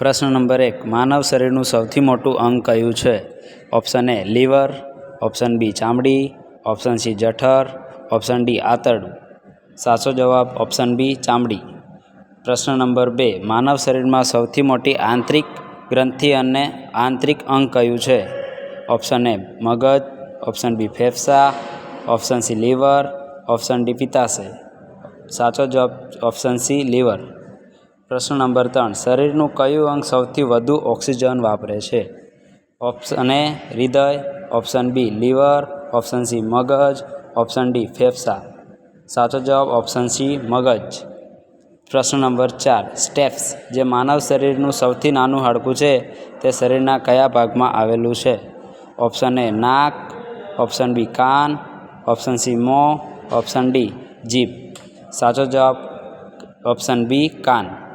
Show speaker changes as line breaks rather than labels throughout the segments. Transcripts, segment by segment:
પ્રશ્ન નંબર એક, માનવ શરીરનું સૌથી મોટું અંગ કયું છે? Option A liver, option B ચામડી, ઓપ્શન સી જઠર, ઓપ્શન ડી આંતરડું. સાચો જવાબ ઓપ્શન બી ચામડી. પ્રશ્ન નંબર બે, માનવ શરીરમાં સૌથી મોટી આંતરિક ગ્રંથિ અને આંતરિક અંગ કયું છે? ઓપ્શન એ મગજ, ઓપ્શન બી ફેફસા, option C liver, option D પિત્તાશય. સાચો જવાબ ઓપ્શન સી લીવર. પ્રશ્ન નંબર ત્રણ. શરીરનું કયું અંગ સૌથી વધુ ઓક્સિજન વાપરે છે? ઓપ્શન એ હૃદય, option B liver, option C મગજ, ઓપ્શન ડી ફેફસા. સાચો જવાબ ઓપ્શન સી મગજ. પ્રશ્ન નંબર ચાર. સ્ટેપ્સ, જે માનવ શરીરનું સૌથી નાનું હાડકું છે, તે શરીરના કયા ભાગમાં આવેલું છે? ઓપ્શન એ નાક, ઓપ્શન બી કાન, ઓપ્શન સી મોં, ઓપ્શન ડી જીભ. સાચો જવાબ ઓપ્શન બી કાન.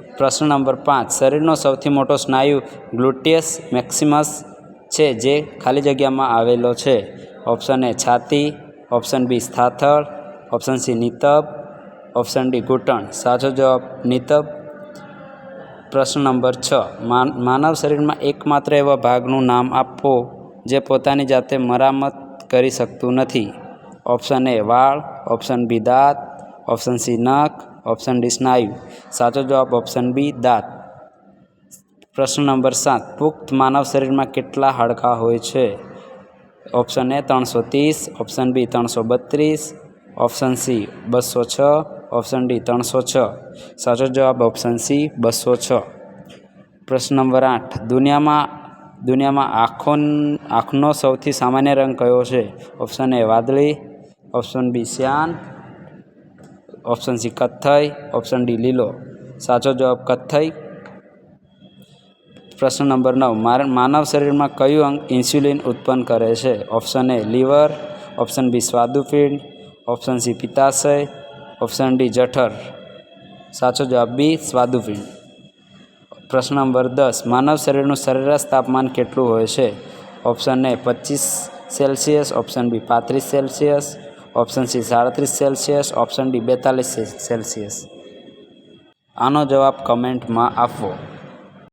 પ્રશ્ન નંબર પાંચ. શરીરનો સૌથી મોટો સ્નાયુ ગ્લુટિયસ મેક્સિમસ છે જે ખાલી જગ્યામાં આવેલો છે. ઓપ્શન એ છાતી, ઓપ્શન બી સ્થાથળ, ઓપ્શન સી નિતબ, ઓપ્શન ડી ઘૂંટણ. સાચો જવાબ નિતબ. પ્રશ્ન નંબર છ. માન, માનવ શરીરમાં એકમાત્ર એવા ભાગનું નામ આપો જે પોતાની જાતે મરામત કરી શકતું નથી. ઓપ્શન એ વાળ, ઓપ્શન બી દાંત, ઓપ્શન સી નખ ઓપ્શન ડી સ્નાયુ સાચો જવાબ ઓપ્શન બી, દાંત. પ્રશ્ન નંબર સાત, પુખ્ત માનવ શરીરમાં કેટલા હાડકાં હોય છે? ઓપ્શન એ ત્રણસો ત્રીસ, ઓપ્શન બી ત્રણસો બત્રીસ, ઓપ્શન સી બસો છ, ઓપ્શન ડી ત્રણસો છ. સાચો જવાબ ઓપ્શન સી બસો છ. પ્રશ્ન નંબર આઠ, દુનિયામાં દુનિયામાં આંખો આંખનો સૌથી સામાન્ય રંગ કયો છે? ઓપ્શન એ વાદળી, ઓપ્શન બી શ્યાન ઓપ્શન સી કથ્થઈ, ઓપ્શન ડી લીલો. સાચો જવાબ કથ્થઈ. પ્રશ્ન નંબર નવ માનવ શરીરમાં કયું અંગ ઇન્સ્યુલિન ઉત્પન્ન કરે છે? Option A, liver. Option B, સ્વાદુપિંડ. Option C, પિત્તાશય. ઓપ્શન ડી, જઠર. સાચો જવાબ બી, સ્વાદુપિંડ. પ્રશ્ન નંબર દસ, માનવ શરીરનું સરેરાશ તાપમાન કેટલું હોય છે? ઓપ્શન એ, પચીસ સેલ્સિયસ. ઓપ્શન બી, પાંત્રીસ સેલ્સિયસ. ઓપ્શન સી સાડત્રીસ સેલ્સિયસ ઓપ્શન ડી બેતાલીસ સેલ્સિયસ આનો જવાબ કમેન્ટમાં આપવો.